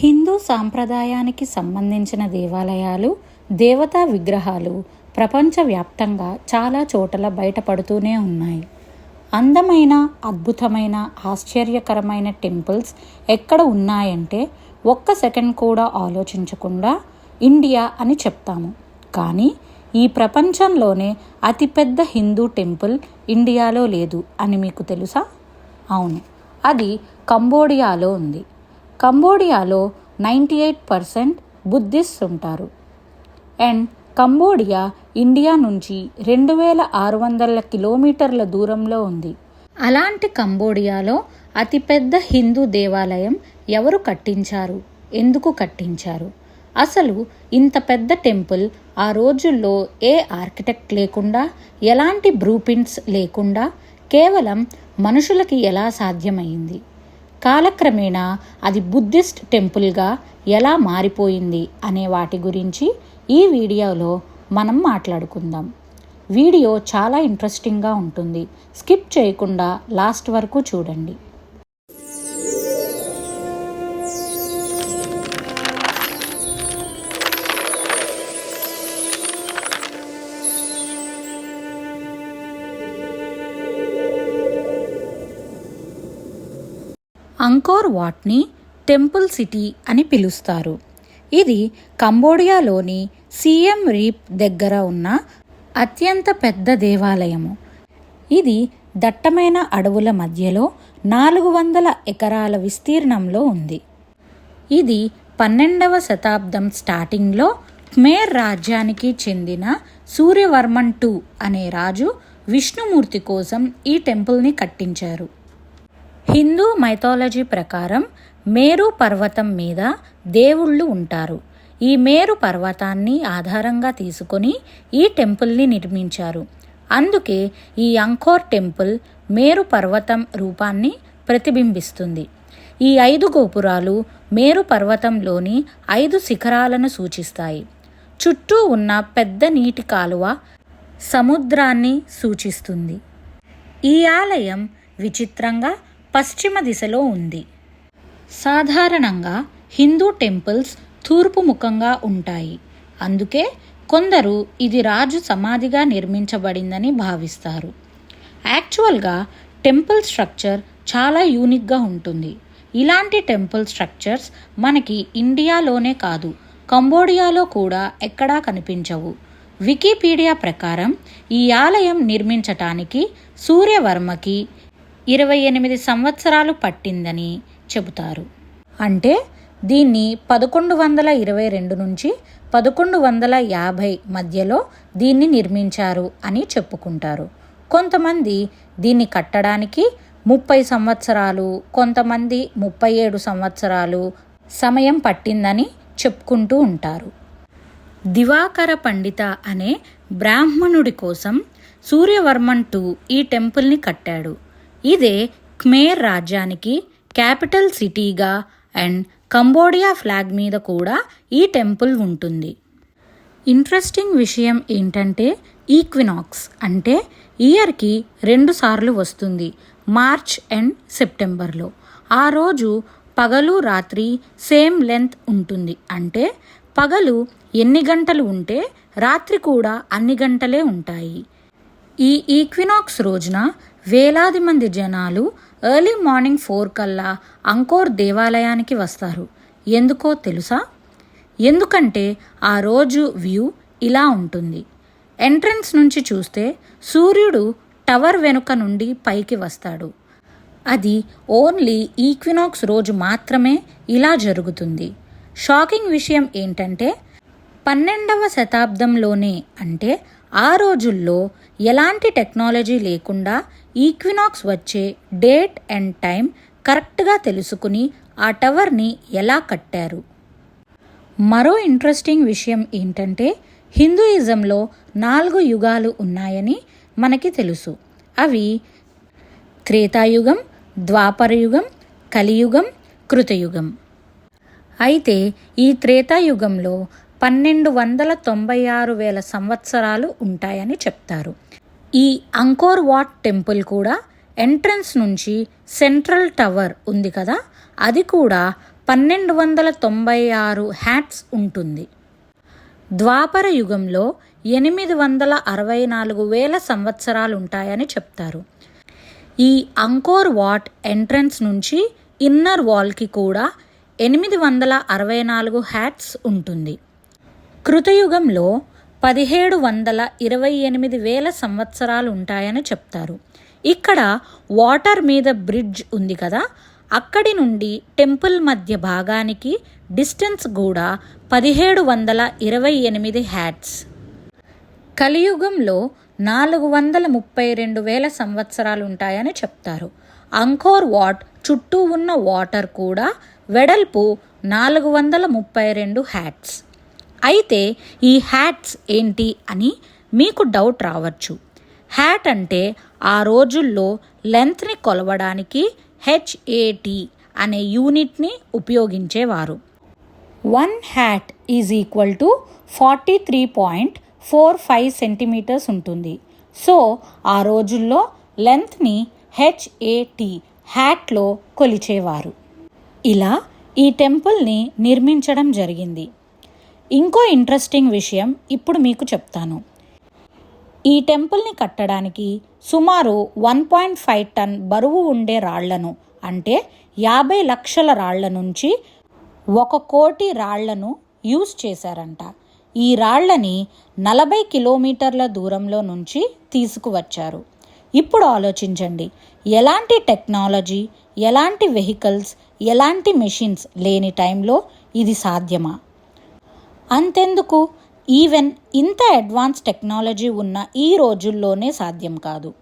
హిందూ సాంప్రదాయానికి సంబంధించిన దేవాలయాలు దేవతా విగ్రహాలు ప్రపంచవ్యాప్తంగా చాలా చోట్ల బయటపడుతూనే ఉన్నాయి. అందమైన అద్భుతమైన ఆశ్చర్యకరమైన టెంపుల్స్ ఎక్కడ ఉన్నాయంటే ఒక్క సెకండ్ కూడా ఆలోచించకుండా ఇండియా అని చెప్తాము. కానీ ఈ ప్రపంచంలోనే అతిపెద్ద హిందూ టెంపుల్ ఇండియాలో లేదు అని మీకు తెలుసా? అవును అది కంబోడియాలో ఉంది. కంబోడియాలో నైంటీ ఎయిట్ పర్సెంట్ బుద్ధిస్ట్ ఉంటారు. అండ్ కంబోడియా ఇండియా నుంచి రెండు వేల ఆరు వందల కిలోమీటర్ల దూరంలో ఉంది. అలాంటి కంబోడియాలో అతిపెద్ద హిందూ దేవాలయం ఎవరు కట్టించారు? ఎందుకు కట్టించారు? అసలు ఇంత పెద్ద టెంపుల్ ఆ రోజుల్లో ఏ ఆర్కిటెక్ట్ లేకుండా ఎలాంటి బ్రూప్రింట్స్ లేకుండా కేవలం మనుషులకి ఎలా సాధ్యమైంది? కాలక్రమేణా అది బుద్ధిస్ట్ టెంపుల్గా ఎలా మారిపోయింది అనే వాటి గురించి ఈ వీడియోలో మనం మాట్లాడుకుందాం. వీడియో చాలా ఇంట్రెస్టింగ్గా ఉంటుంది. స్కిప్ చేయకుండా లాస్ట్ వరకు చూడండి. అంకోర్ వాట్ని టెంపుల్ సిటీ అని పిలుస్తారు. ఇది కంబోడియాలోని సిఎం రీప్ దగ్గర ఉన్న అత్యంత పెద్ద దేవాలయము. ఇది దట్టమైన అడవుల మధ్యలో నాలుగు వందల ఎకరాల విస్తీర్ణంలో ఉంది. ఇది పన్నెండవ శతాబ్దం స్టార్టింగ్లో మేర్ రాజ్యానికి చెందిన సూర్యవర్మన్ టూ అనే రాజు విష్ణుమూర్తి కోసం ఈ టెంపుల్ని కట్టించారు. హిందూ మైథాలజీ ప్రకారం మేరు పర్వతం మీద దేవుళ్ళు ఉంటారు. ఈ మేరు పర్వతాన్ని ఆధారంగా తీసుకొని ఈ టెంపుల్ని నిర్మించారు. అందుకే ఈ అంకోర్ టెంపుల్ మేరు పర్వతం రూపాన్ని ప్రతిబింబిస్తుంది. ఈ ఐదు గోపురాలు మేరు పర్వతంలోని ఐదు శిఖరాలను సూచిస్తాయి. చుట్టూ ఉన్న పెద్ద నీటి కాలువ సముద్రాన్ని సూచిస్తుంది. ఈ ఆలయం విచిత్రంగా పశ్చిమ దిశలో ఉంది. సాధారణంగా హిందూ టెంపుల్స్ తూర్పు ముఖంగా ఉంటాయి. అందుకే కొందరు ఇది రాజు సమాధిగా నిర్మించబడిందని భావిస్తారు. యాక్చువల్గా టెంపుల్ స్ట్రక్చర్ చాలా యూనిక్గా ఉంటుంది. ఇలాంటి టెంపుల్ స్ట్రక్చర్స్ మనకి ఇండియాలోనే కాదు కంబోడియాలో కూడా ఎక్కడా కనిపించవు. వికీపీడియా ప్రకారం ఈ ఆలయం నిర్మించటానికి సూర్యవర్మకి ఇరవై ఎనిమిది సంవత్సరాలు పట్టిందని చెబుతారు. అంటే దీన్ని పదకొండు వందల ఇరవై రెండు నుంచి పదకొండు వందల యాభై మధ్యలో దీన్ని నిర్మించారు అని చెప్పుకుంటారు. కొంతమంది దీన్ని కట్టడానికి ముప్పై సంవత్సరాలు కొంతమంది ముప్పై ఏడు సంవత్సరాలు సమయం పట్టిందని చెప్పుకుంటూ ఉంటారు. దివాకర పండిత అనే బ్రాహ్మణుడి కోసం సూర్యవర్మన్ టూ ఈ టెంపుల్ని కట్టాడు. ఇదే క్మేర్ రాజ్యానికి క్యాపిటల్ సిటీగా అండ్ కంబోడియా ఫ్లాగ్ మీద కూడా ఈ టెంపుల్ ఉంటుంది. ఇంట్రెస్టింగ్ విషయం ఏంటంటే ఈక్వినాక్స్ అంటే ఇయర్కి రెండుసార్లు వస్తుంది మార్చ్ అండ్ సెప్టెంబర్లో. ఆ రోజు పగలు రాత్రి సేమ్ లెంత్ ఉంటుంది. అంటే పగలు ఎన్ని గంటలు ఉంటే రాత్రి కూడా అన్ని గంటలే ఉంటాయి. ఈ ఈక్వినాక్స్ రోజున వేలాది మంది జనాలు ఎర్లీ మార్నింగ్ ఫోర్ కల్లా అంకోర్ దేవాలయానికి వస్తారు. ఎందుకో తెలుసా? ఎందుకంటే ఆ రోజు వ్యూ ఇలా ఉంటుంది. ఎంట్రన్స్ నుంచి చూస్తే సూర్యుడు టవర్ వెనుక నుండి పైకి వస్తాడు. అది ఓన్లీ ఈక్వినాక్స్ రోజు మాత్రమే ఇలా జరుగుతుంది. షాకింగ్ విషయం ఏంటంటే పన్నెండవ శతాబ్దంలోనే అంటే ఆ రోజుల్లో ఎలాంటి టెక్నాలజీ లేకుండా ఈక్వినాక్స్ వచ్చే డేట్ అండ్ టైం కరెక్ట్గా తెలుసుకుని ఆ టవర్ని ఎలా కట్టారు? మరో ఇంట్రెస్టింగ్ విషయం ఏంటంటే హిందూయిజంలో నాలుగు యుగాలు ఉన్నాయని మనకి తెలుసు. అవి త్రేతాయుగం ద్వాపరయుగం కలియుగం కృతయుగం. అయితే ఈ త్రేతాయుగంలో పన్నెండు వందల తొంభై ఆరు వేల సంవత్సరాలు ఉంటాయని చెప్తారు. ఈ అంకోర్ వాట్ టెంపుల్ కూడా ఎంట్రన్స్ నుంచి సెంట్రల్ టవర్ ఉంది కదా? అది కూడా పన్నెండు వందల తొంభై ఆరు హ్యాట్స్ ఉంటుంది. ద్వాపర యుగంలో ఎనిమిది వందల అరవై నాలుగు వేల సంవత్సరాలు ఉంటాయని చెప్తారు. ఈ అంకోర్ వాట్ ఎంట్రన్స్ నుంచి ఇన్నర్ వాల్కి కూడా ఎనిమిది వందల అరవై నాలుగు హ్యాట్స్ ఉంటుంది. కృతయుగంలో పదిహేడు వందల ఇరవై ఎనిమిది వేల సంవత్సరాలు ఉంటాయని చెప్తారు. ఇక్కడ వాటర్ మీద బ్రిడ్జ్ ఉంది కదా అక్కడి నుండి టెంపుల్ మధ్య భాగానికి డిస్టెన్స్ కూడా పదిహేడు వందల ఇరవై ఎనిమిది హ్యాట్స్. కలియుగంలో నాలుగు వందల ముప్పై రెండు వేల సంవత్సరాలు ఉంటాయని చెప్తారు. అంకోర్ వాట్ చుట్టూ ఉన్న వాటర్ కూడా వెడల్పు నాలుగు వందల ముప్పై రెండు హ్యాట్స్. అయితే ఈ హ్యాట్స్ ఏంటి అని మీకు డౌట్ రావచ్చు. హ్యాట్ అంటే ఆ రోజుల్లో లెంత్ని కొలవడానికి హెచ్ఏటి అనే యూనిట్ని ఉపయోగించేవారు. One hat is equal to forty three point four five centimetres ఉంటుంది. సో ఆ రోజుల్లో లెంత్ని హెచ్ఏటి హ్యాట్లో కొలిచేవారు. ఇలా ఈ టెంపుల్ని నిర్మించడం జరిగింది. ఇంకో ఇంట్రెస్టింగ్ విషయం ఇప్పుడు మీకు చెప్తాను. ఈ టెంపుల్ని కట్టడానికి సుమారు వన్ పాయింట్ ఫైవ్ టన్ బరువు ఉండే రాళ్ళను అంటే యాభై లక్షల రాళ్ళ నుంచి ఒక కోటి రాళ్ళను యూజ్ చేశారంట. ఈ రాళ్ళని నలభై కిలోమీటర్ల దూరంలో నుంచి తీసుకువచ్చారు. ఇప్పుడు ఆలోచించండి ఎలాంటి టెక్నాలజీ ఎలాంటి వెహికల్స్ ఎలాంటి మెషిన్స్ లేని టైంలో ఇది సాధ్యమా? అంతెందుకు? ఈవెన్ ఇంత అడ్వాన్స్ టెక్నాలజీ ఉన్న ఈ రోజుల్లోనే సాధ్యం కాదు.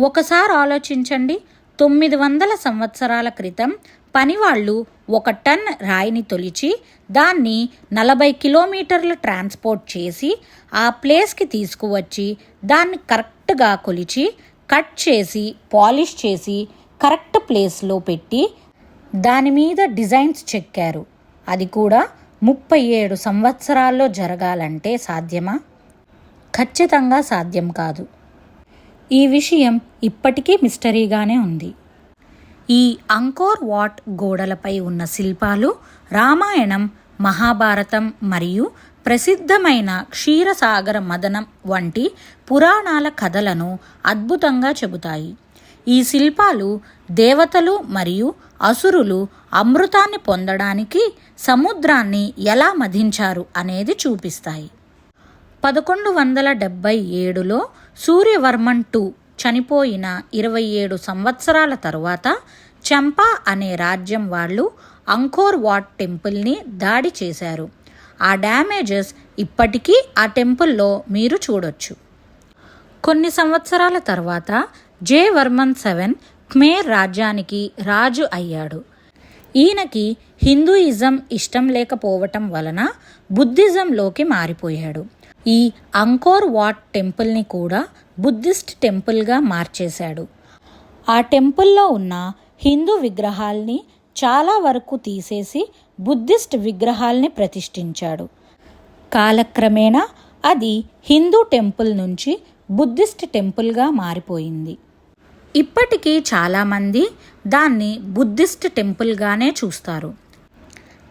ఒకసారి ఆలోచించండి. తొమ్మిది వందల సంవత్సరాల క్రితం పనివాళ్ళు ఒక టన్ రాయిని తొలిచి దాన్ని నలభై కిలోమీటర్లు ట్రాన్స్పోర్ట్ చేసి ఆ ప్లేస్కి తీసుకువచ్చి దాన్ని కరెక్ట్గా కొలిచి కట్ చేసి పాలిష్ చేసి కరెక్ట్ ప్లేస్లో పెట్టి దాని మీద డిజైన్స్ చెక్కారు. అది కూడా ముప్పై ఏడు సంవత్సరాల్లో జరగాలంటే సాధ్యమా? ఖచ్చితంగా సాధ్యం కాదు. ఈ విషయం ఇప్పటికీ మిస్టరీగానే ఉంది. ఈ అంకోర్ వాట్ గోడలపై ఉన్న శిల్పాలు రామాయణం మహాభారతం మరియు ప్రసిద్ధమైన క్షీరసాగర మదనం వంటి పురాణాల కథలను అద్భుతంగా చెబుతాయి. ఈ శిల్పాలు దేవతలు మరియు అసురులు అమృతాన్ని పొందడానికి సముద్రాన్ని ఎలా మధించారు అనేది చూపిస్తాయి. పదకొండు వందల డెబ్బై ఏడులో సూర్యవర్మన్ టూ చనిపోయిన ఇరవై ఏడు సంవత్సరాల తరువాత చంపా అనే రాజ్యం వాళ్ళు అంకోర్ వాట్ టెంపుల్ని దాడి చేశారు. ఆ డ్యామేజెస్ ఇప్పటికీ ఆ టెంపుల్లో మీరు చూడొచ్చు. కొన్ని సంవత్సరాల తర్వాత జే వర్మన్ సెవెన్ ఖ్మేర్ రాజ్యానికి రాజు అయ్యాడు. ఈయనకి హిందూయిజం ఇష్టం లేకపోవటం వలన బుద్ధిజంలోకి మారిపోయాడు. ఈ అంకోర్ వాట్ టెంపుల్ని కూడా బుద్ధిస్ట్ టెంపుల్గా మార్చేశాడు. ఆ టెంపుల్లో ఉన్న హిందూ విగ్రహాల్ని చాలా వరకు తీసేసి బుద్ధిస్ట్ విగ్రహాల్ని ప్రతిష్ఠించాడు. కాలక్రమేణా అది హిందూ టెంపుల్ నుంచి బుద్ధిస్ట్ టెంపుల్గా మారిపోయింది. ఇప్పటికీ చాలామంది దాన్ని బుద్ధిస్ట్ టెంపుల్గానే చూస్తారు.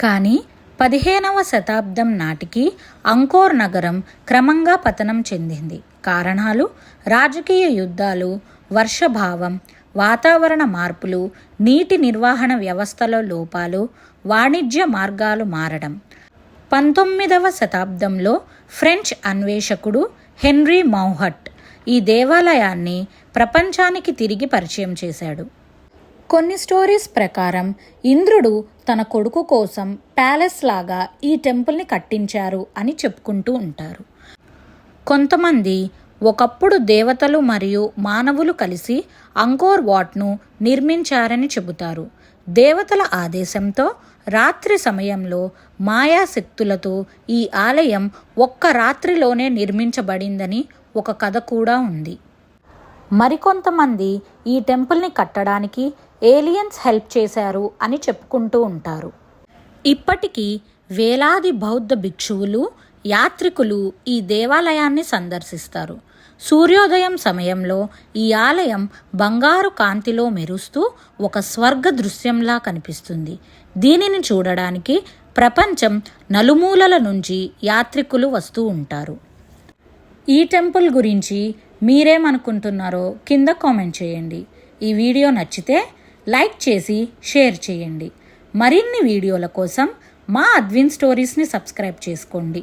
కానీ పదిహేనవ శతాబ్దం నాటికి అంకోర్ నగరం క్రమంగా పతనం చెందింది. కారణాలు రాజకీయ యుద్ధాలు వర్షభావం వాతావరణ మార్పులు నీటి నిర్వహణ వ్యవస్థలో లోపాలు వాణిజ్య మార్గాలు మారడం. పంతొమ్మిదవ శతాబ్దంలో ఫ్రెంచ్ అన్వేషకుడు హెన్రీ మౌహట్ ఈ దేవాలయాన్ని ప్రపంచానికి తిరిగి పరిచయం చేశాడు. కొన్ని స్టోరీస్ ప్రకారం ఇంద్రుడు తన కొడుకు కోసం ప్యాలెస్ లాగా ఈ టెంపుల్ని కట్టించారు అని చెప్పుకుంటూ ఉంటారు. కొంతమంది ఒకప్పుడు దేవతలు మరియు మానవులు కలిసి అంకోర్ వాట్ను నిర్మించారని చెబుతారు. దేవతల ఆదేశంతో రాత్రి సమయంలో మాయాశక్తులతో ఈ ఆలయం ఒక్క రాత్రిలోనే నిర్మించబడిందని ఒక కథ కూడా ఉంది. మరికొంతమంది ఈ టెంపుల్ని కట్టడానికి ఏలియన్స్ హెల్ప్ చేశారు అని చెప్పుకుంటూ ఉంటారు. ఇప్పటికీ వేలాది బౌద్ధ భిక్షువులు యాత్రికులు ఈ దేవాలయాన్ని సందర్శిస్తారు. సూర్యోదయం సమయంలో ఈ ఆలయం బంగారు కాంతిలో మెరుస్తూ ఒక స్వర్గ దృశ్యంలా కనిపిస్తుంది. దీనిని చూడడానికి ప్రపంచం నలుమూలల నుంచి యాత్రికులు వస్తూ ఉంటారు. ఈ టెంపుల్ గురించి మీరేమనుకుంటున్నారో కింద కామెంట్ చేయండి. ఈ వీడియో నచ్చితే లైక్ చేసి షేర్ చేయండి. మరిన్ని వీడియోల కోసం మా అద్విన్ స్టోరీస్ని సబ్స్క్రైబ్ చేసుకోండి.